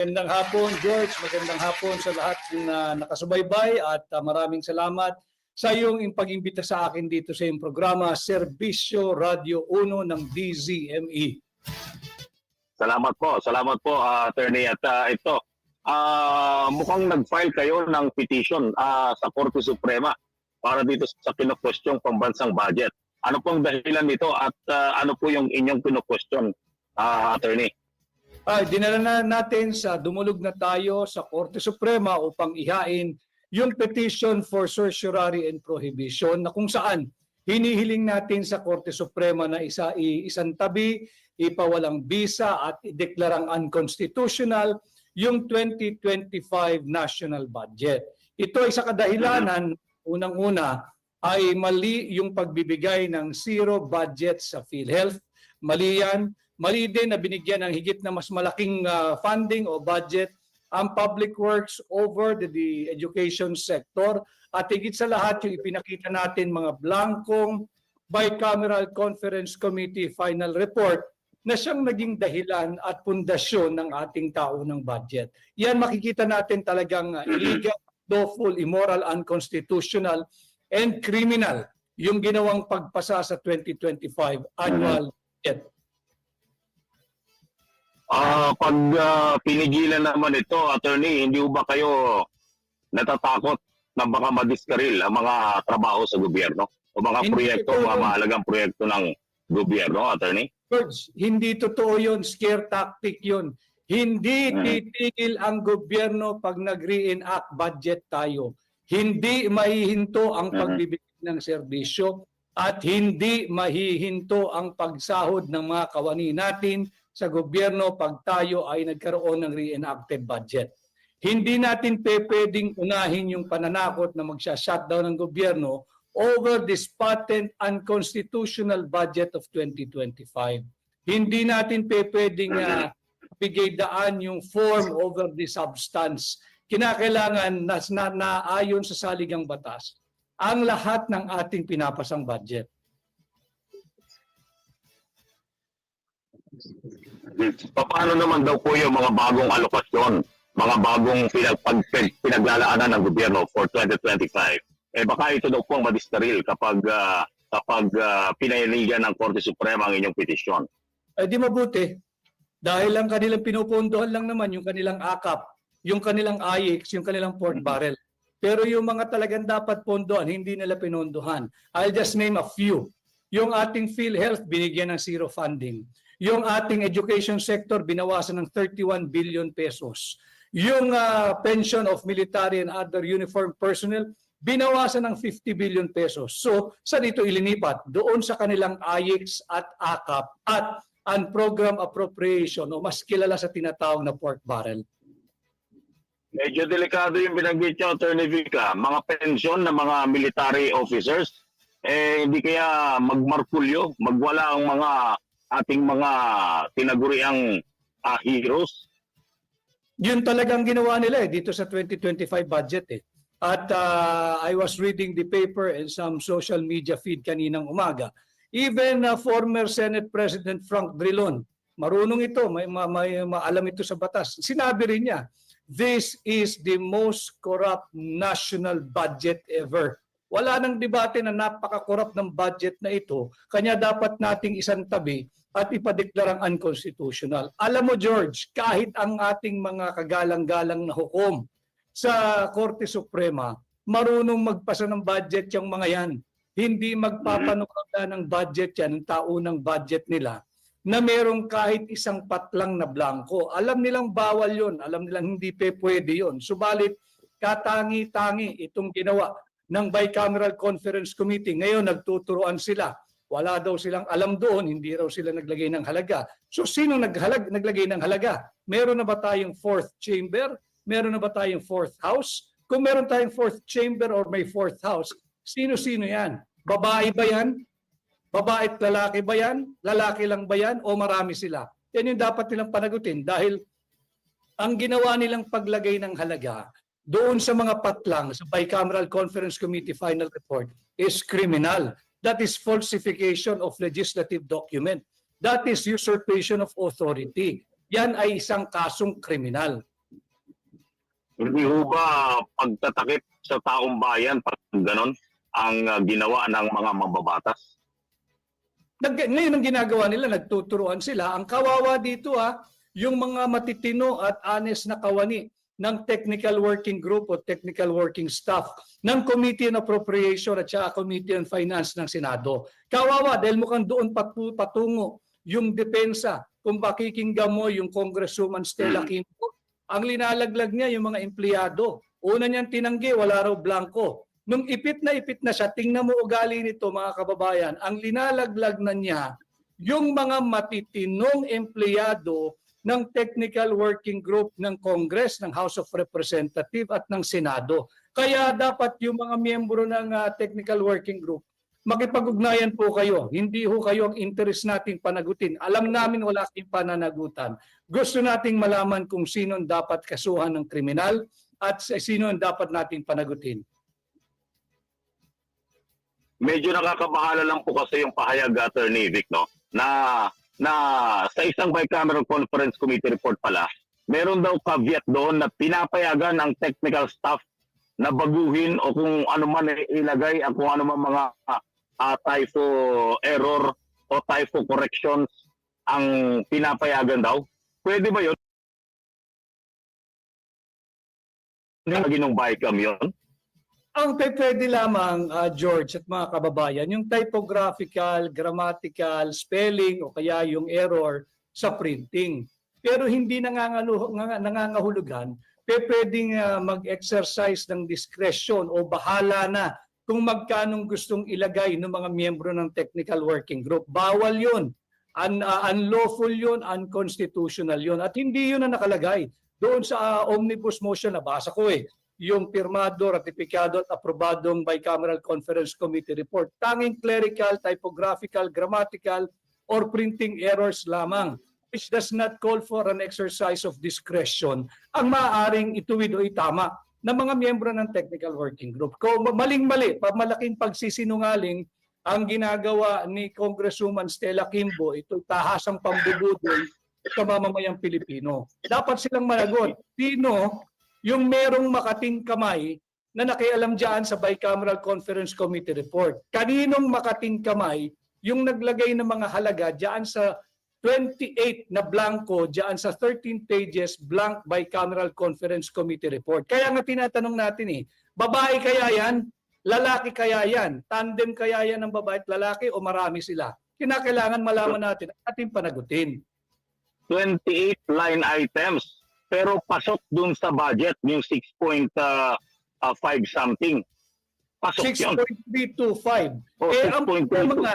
Magandang hapon, George. Magandang hapon sa lahat na nakasubaybay at uh, maraming salamat sa iyong pag-imbita sa akin dito sa iyong programa, Serbisyo Radio 1 ng DZME. Salamat po, salamat po, ah, attorney. At ah, ito, ah, mukhang nag-file kayo ng petition ah, sa Korte Suprema para dito sa kinukwestiyong pambansang budget. Ano pong dahilan nito at ah, ano po yung inyong kinukwestiyon, ah, attorney? Ay, dinala na natin sa dumulog na tayo sa Korte Suprema upang ihain yung petition for certiorari and prohibition na kung saan hinihiling natin sa Korte Suprema na isa isang tabi, ipawalang bisa at ideklarang unconstitutional yung 2025 national budget. Ito ay sa kadahilanan, unang-una, ay mali yung pagbibigay ng zero budget sa PhilHealth. Mali yan. Mali din na binigyan ng higit na mas malaking ah, funding o budget ang public works over the, the education sector at higit sa lahat yung ipinakita natin mga blankong bicameral conference committee final report na siyang naging dahilan at pundasyon ng ating taunang budget. Yan makikita natin talagang uh, illegal, lawful, immoral, unconstitutional, and criminal yung ginawang pagpasa sa 2025 annual budget. Ah, pag ah, pinigilan naman ito, attorney, hindi ba kayo natatakot na baka madiskaril ang mga trabaho sa gobyerno? O mga Hindi proyekto, mga mahalagang proyekto ng gobyerno, attorney? George, hindi totoo yun, scare tactic yun. Hindi Mhm. titigil ang gobyerno pag nag-reenact budget tayo. Hindi mahihinto ang Mhm. pagbibigay ng serbisyo at hindi mahihinto ang pagsahod ng mga kawani natin sa gobyerno pag tayo ay nagkaroon ng reenacted budget. Hindi natin pwedeng unahin yung pananakot na magsha-shutdown ng gobyerno over this patent unconstitutional budget of 2025. Hindi natin pwedeng uh, bigay daan yung form over the substance. Kinakailangan na, na, na sa saligang batas ang lahat ng ating pinapasang budget. Paano naman daw po yung mga bagong alokasyon, mga bagong pinag, pag, pinaglalaanan ng gobyerno for 2025? Eh baka ito daw po ang madistaril kapag ah, kapag uh, pinahiligan ng Korte Suprema ang inyong petisyon. Eh di mabuti. Dahil ang kanilang pinupundohan lang naman yung kanilang akap, yung kanilang IX, yung kanilang port barrel. Pero yung mga talagang dapat pondohan, hindi nila pinondohan. I'll just name a few. Yung ating PhilHealth, binigyan ng zero funding. Yung ating education sector, binawasan ng 31 billion pesos. Yung ah, pension of military and other uniformed personnel, binawasan ng 50 billion pesos. So, saan ito ilinipat? Doon sa kanilang IX at AKAP at unprogram appropriation o mas kilala sa tinatawag na pork barrel. Medyo delikado yung binanggit niyo, Attorney Vica. Mga pensyon ng mga military officers, eh hindi kaya magmarkulyo, magwala ang mga ating mga tinaguriang ah, heroes? Yun talagang ginawa nila eh, dito sa 2025 budget eh. At uh, I was reading the paper and some social media feed kaninang umaga. Even uh, former Senate President Frank Drilon, marunong ito, may, ma- may maalam ito sa batas. Sinabi rin niya, this is the most corrupt national budget ever. Wala nang debate na napaka-corrupt ng budget na ito, kanya dapat nating isang tabi at ipadeklarang unconstitutional. Alam mo George, kahit ang ating mga kagalang-galang na hukom sa Korte Suprema, marunong magpasa ng budget yung mga yan. Hindi magpapanukala ng budget yan, ng taunang budget nila, na merong kahit isang patlang na blanco. Alam nilang bawal yon, alam nilang hindi pe pwede yon. Subalit, katangi-tangi itong ginawa ng Bicameral Conference Committee. Ngayon, nagtuturoan sila wala daw silang alam doon, hindi raw sila naglagay ng halaga. So sino naghalag, naglagay ng halaga? Meron na ba tayong fourth chamber? Meron na ba tayong fourth house? Kung meron tayong fourth chamber or may fourth house, sino-sino yan? Babae ba yan? Babae at lalaki ba yan? Lalaki lang ba yan? O marami sila? Yan yung dapat nilang panagutin dahil ang ginawa nilang paglagay ng halaga doon sa mga patlang sa Bicameral Conference Committee final report is criminal. That is falsification of legislative document. That is usurpation of authority. Yan ay isang kasong kriminal. Hindi ho ba pagtatakip sa taong bayan pag ganon ang ah, ginawa ng mga mambabatas? Nag, ngayon ang ginagawa nila, nagtuturuan sila. Ang kawawa dito ha, yung mga matitino at honest na kawani ng technical working group o technical working staff ng Committee on Appropriation at saka Committee on Finance ng Senado. Kawawa dahil mukhang doon patu- patungo yung depensa kung pakikinggan mo yung Congresswoman Stella Quinto. Ang linalaglag niya yung mga empleyado. Una niyang tinanggi, wala raw blanco. Nung ipit na ipit na siya, tingnan mo ugali nito mga kababayan, ang linalaglag na niya yung mga matitinong empleyado ng technical working group ng Congress, ng House of Representative at ng Senado. Kaya dapat yung mga miyembro ng ah, technical working group, makipag-ugnayan po kayo. Hindi ho kayo ang interest nating panagutin. Alam namin wala kayong pananagutan. Gusto nating malaman kung sino ang dapat kasuhan ng kriminal at sino ang dapat nating panagutin. Medyo nakakabahala lang po kasi yung pahayag Attorney Vic, no? Na na sa isang bicameral conference committee report pala, meron daw caveat doon na pinapayagan ang technical staff na baguhin o kung ano man ilagay ang kung ano man mga ah, typo error o typo corrections ang pinapayagan daw. Pwede ba yun? Lagi ng BICAM yun? Ang pwede lamang, ah, George at mga kababayan, yung typographical, grammatical, spelling o kaya yung error sa printing. Pero hindi nangangahulugan, pwedeng ah, mag-exercise ng discretion o bahala na kung magkanong gustong ilagay ng mga miyembro ng technical working group. Bawal yun. Un- ah, unlawful yun, unconstitutional yun. At hindi yun na nakalagay doon sa ah, omnibus motion na basa ko eh yung pirmado, ratifikado at aprobadong bicameral conference committee report. Tanging clerical, typographical, grammatical, or printing errors lamang which does not call for an exercise of discretion ang maaaring ituwid o itama ng mga miyembro ng technical working group. Kung maling-mali, pamalaking pagsisinungaling ang ginagawa ni Congresswoman Stella Kimbo, ito tahasang pambubudol sa mamamayang Pilipino. Dapat silang managot. Sino yung merong makating kamay na nakialam dyan sa Bicameral Conference Committee report. Kaninong makating kamay yung naglagay ng mga halaga dyan sa 28 na blanco dyan sa 13 pages blank Bicameral Conference Committee report. Kaya nga tinatanong natin eh, babae kaya yan? Lalaki kaya yan? Tandem kaya yan ng babae at lalaki o marami sila? Kinakailangan malaman natin at ating panagutin. 28 line items pero pasok dun sa budget yung 6.5 something. Pasok yun. 6.325. O, eh, ang 6.22. problema nga,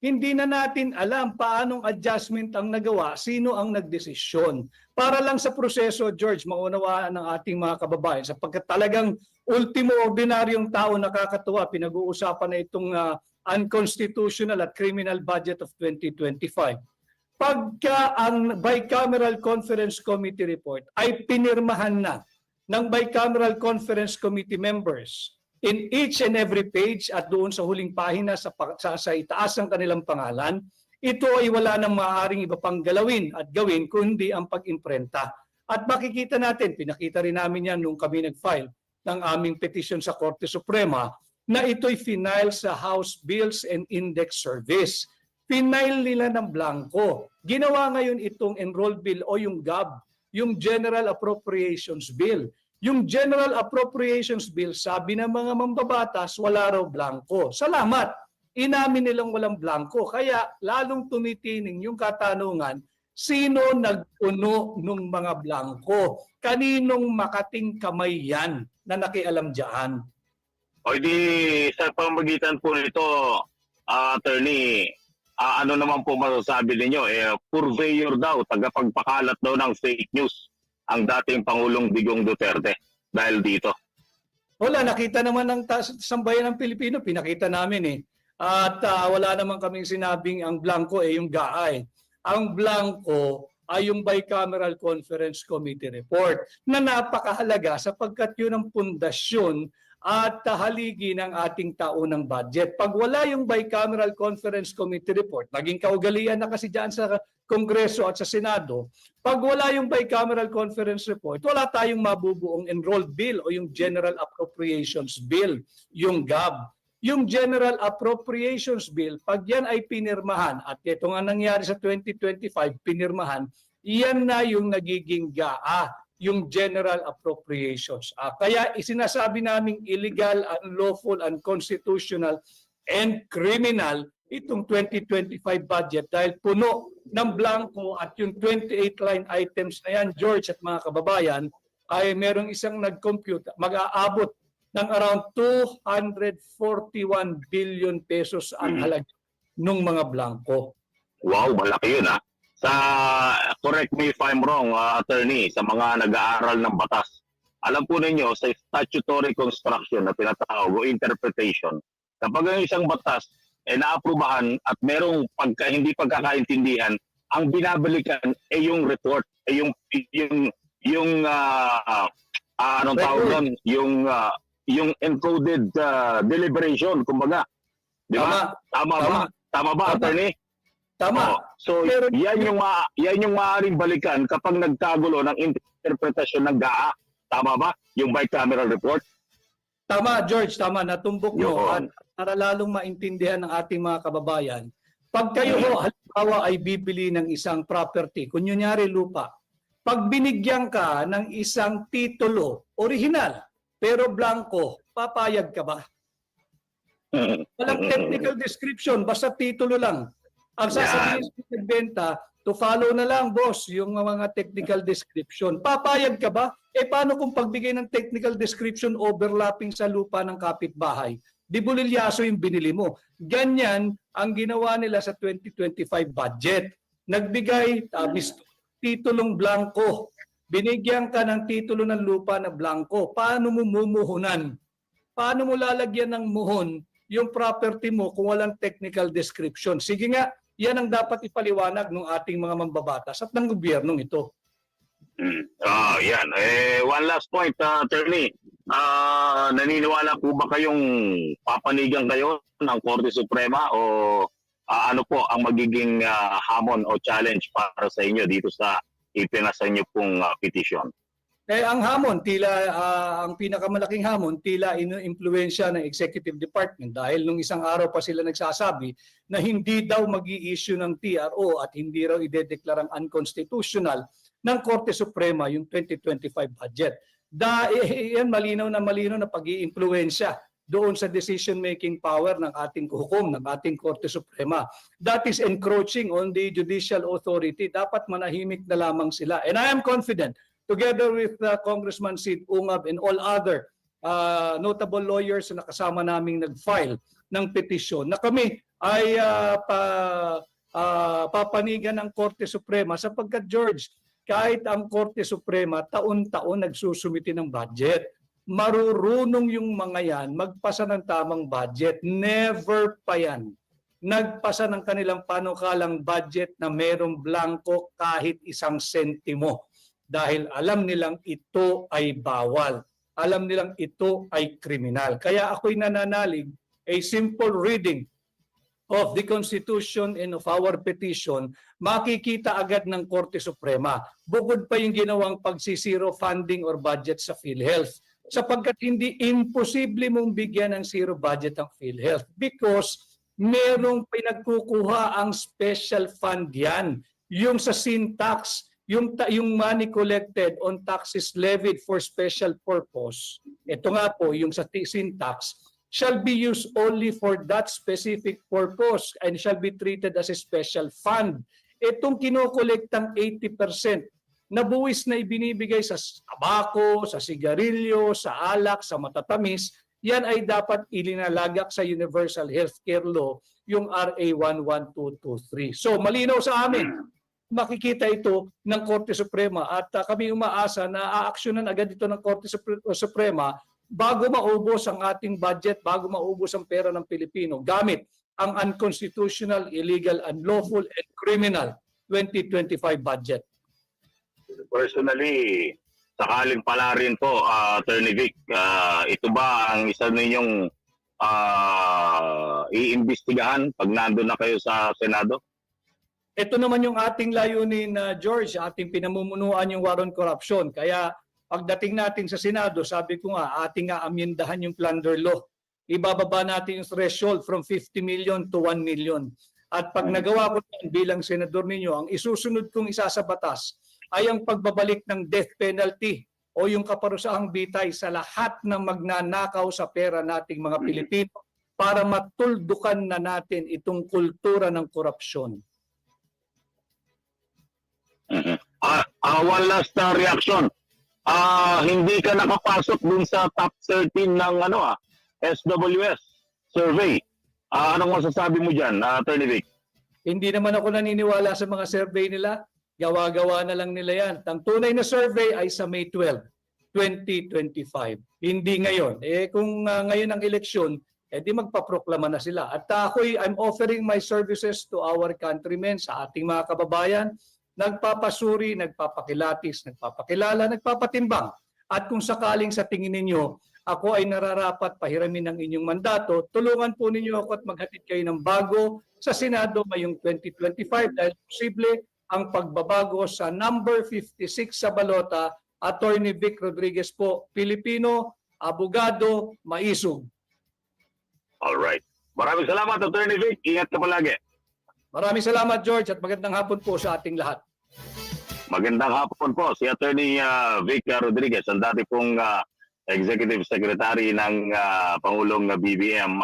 hindi na natin alam paanong adjustment ang nagawa, sino ang nagdesisyon. Para lang sa proseso, George, maunawaan ng ating mga kababayan sapagkat talagang ultimo ordinaryong tao nakakatuwa, pinag-uusapan na itong ah, unconstitutional at criminal budget of 2025. Pagka ang Bicameral Conference Committee report ay pinirmahan na ng Bicameral Conference Committee members in each and every page at doon sa huling pahina sa, sa, sa itaas ng kanilang pangalan, ito ay wala nang maaaring iba pang galawin at gawin kundi ang pag-imprenta. At makikita natin, pinakita rin namin yan nung kami nag-file ng aming petition sa Korte Suprema na ito'y final sa House Bills and Index Service. Final nila ng blanco. Ginawa ngayon itong enrolled bill o yung GAB, yung General Appropriations Bill. Yung General Appropriations Bill, sabi ng mga mambabatas, wala raw blanco. Salamat! Inamin nilang walang blanco. Kaya lalong tumitining yung katanungan, sino nagpuno ng mga blanco? Kaninong makating kamay yan na nakialam dyan? O di sa pamagitan po nito, ah, attorney, ah, ano naman po masasabi ninyo? Eh, purveyor daw, tagapagpakalat daw ng fake news ang dating Pangulong Digong Duterte dahil dito. Wala, nakita naman ng sambayan ng Pilipino, pinakita namin eh. At ah, wala naman kaming sinabing ang blanco eh yung gaay. Ang blanco ay yung Bicameral Conference Committee report na napakahalaga sapagkat yun ang pundasyon at haligi ng ating taunang budget. Pag wala yung bicameral conference committee report, naging kaugalian na kasi dyan sa Kongreso at sa Senado, pag wala yung bicameral conference report, wala tayong mabubuong enrolled bill o yung General Appropriations Bill, yung GAB. Yung General Appropriations Bill, pag yan ay pinirmahan, at ito nga nangyari sa 2025, pinirmahan, yan na yung nagiging GAA, yung General Appropriations. Ah, kaya isinasabi naming illegal, unlawful, unconstitutional, and criminal itong 2025 budget dahil puno ng blanco at yung 28 line items na yan, George at mga kababayan, ay merong isang nag-compute, mag-aabot ng around 241 billion pesos ang Mhm. halaga ng mga blanco. Wow, malaki yun ha. Sa, correct me if I'm wrong, uh, attorney, sa mga nag-aaral ng batas, alam po ninyo sa statutory construction na tinatawag o interpretation, kapag ang isang batas ay naaprubahan at merong pagka, hindi pagkakaintindihan, ang binabalikan ay yung report, ay yung yung yung ah, ah, anong tawag doon, yung ah, yung encoded ah, deliberation, kumbaga. Di ba? Tama, Tama, ba? Tama. Tama ba, Tama. attorney? tama. Oo. So, Pero- yan yung ma yan yung maaaring balikan kapag nagkagulo ng interpretasyon ng GAA. Tama ba? Yung bicameral report. Tama, George, tama. Natumbok mo. At para lalong maintindihan ng ating mga kababayan, pag kayo ho, halimbawa ay bibili ng isang property, kunyari lupa, pag binigyan ka ng isang titulo, original, pero blanco, papayag ka ba? Walang technical description, basta titulo lang. Ang sasabihin sa nagbenta, to follow na lang, boss, yung mga technical description. Papayag ka ba? Eh paano kung pagbigay ng technical description overlapping sa lupa ng kapitbahay? Di bulilyaso yung binili mo. Ganyan ang ginawa nila sa 2025 budget. Nagbigay, uh, titulong blanco. Binigyan ka ng titulo ng lupa na blanco. Paano mo mumuhunan? Paano mo lalagyan ng muhon yung property mo kung walang technical description? Sige nga, yan ang dapat ipaliwanag ng ating mga mambabatas at ng gobyernong ito. Ah, yan. Eh, one last point, uh, attorney. Ah, naniniwala po ba kayong papanigan kayo ng Korte Suprema o ah, ano po ang magiging ah, hamon o challenge para sa inyo dito sa ipinasa niyo pong ah, petition? Eh ang hamon, tila ah, ang pinakamalaking hamon, tila inu-impluwensya ng executive department dahil nung isang araw pa sila nagsasabi na hindi daw mag issue ng TRO at hindi raw idedeklarang unconstitutional ng Korte Suprema yung 2025 budget. Dahil yan malinaw na malinaw na pag-iimpluwensya doon sa decision-making power ng ating hukom, ng ating Korte Suprema. That is encroaching on the judicial authority. Dapat manahimik na lamang sila. And I am confident together with uh, Congressman Sid Ungab and all other uh, notable lawyers na nakasama naming nag-file ng petisyon na kami ay uh, pa, uh, papanigan ng Korte Suprema sapagkat George, kahit ang Korte Suprema taon-taon nagsusumiti ng budget, marurunong yung mga yan magpasa ng tamang budget. Never pa yan nagpasa ng kanilang panukalang budget na merong blanco kahit isang sentimo dahil alam nilang ito ay bawal. Alam nilang ito ay kriminal. Kaya ako'y nananalig a simple reading of the Constitution and of our petition, makikita agad ng Korte Suprema. Bukod pa yung ginawang pagsisiro funding or budget sa PhilHealth. Sapagkat hindi imposible mong bigyan ng zero budget ang PhilHealth because merong pinagkukuha ang special fund yan. Yung sa sin tax, yung, yung money collected on taxes levied for special purpose, ito nga po, yung sa ti- sin tax, shall be used only for that specific purpose and shall be treated as a special fund. Itong kinokolektang 80% na buwis na ibinibigay sa tabako, sa sigarilyo, sa alak, sa matatamis, yan ay dapat ilinalagak sa Universal Healthcare Law, yung RA 11223. So malinaw sa amin, makikita ito ng Korte Suprema at uh, kami umaasa na aaksyonan agad ito ng Korte Supre- Suprema bago maubos ang ating budget, bago maubos ang pera ng Pilipino gamit ang unconstitutional, illegal, unlawful, and criminal 2025 budget. Personally, sakaling pala rin po, ah, Attorney Vic, ah, ito ba ang isa ninyong ah, iimbestigahan pag nandun na kayo sa Senado? Ito naman yung ating layunin na George, ating pinamumunuan yung war on corruption. Kaya pagdating natin sa Senado, sabi ko nga, ating nga amyendahan yung plunder law. Ibababa natin yung threshold from 50 million to 1 million. At pag nagawa ko yan bilang senador ninyo, ang isusunod kong isa sa batas ay ang pagbabalik ng death penalty o yung kaparusahang bitay sa lahat ng magnanakaw sa pera nating mga Pilipino para matuldukan na natin itong kultura ng korupsyon. Mhm. Ah, ah, one last ah, reaction. Ah, hindi ka nakapasok dun sa top 13 ng ano ah, SWS survey. Ah, anong masasabi mo diyan, Attorney Vic? Hindi naman ako naniniwala sa mga survey nila. Gawa-gawa na lang nila yan. Ang tunay na survey ay sa May 12, 2025. Hindi ngayon. Eh kung ah, ngayon ang eleksyon, eh di magpaproklama na sila. At ako'y I'm offering my services to our countrymen, sa ating mga kababayan, nagpapasuri, nagpapakilatis, nagpapakilala, nagpapatimbang. At kung sakaling sa tingin ninyo, ako ay nararapat pahiramin ng inyong mandato, tulungan po ninyo ako at maghatid kayo ng bago sa Senado ngayong 2025 dahil posible ang pagbabago sa number 56 sa balota, Attorney Vic Rodriguez po, Pilipino, abogado, maisog. All right. Maraming salamat, Attorney Vic. Ingat ka palagi. Maraming salamat George at magandang hapon po sa ating lahat. Magandang hapon po si Attorney ah, Vic Rodriguez, ang dati pong ah, Executive Secretary ng ah, Pangulong BBM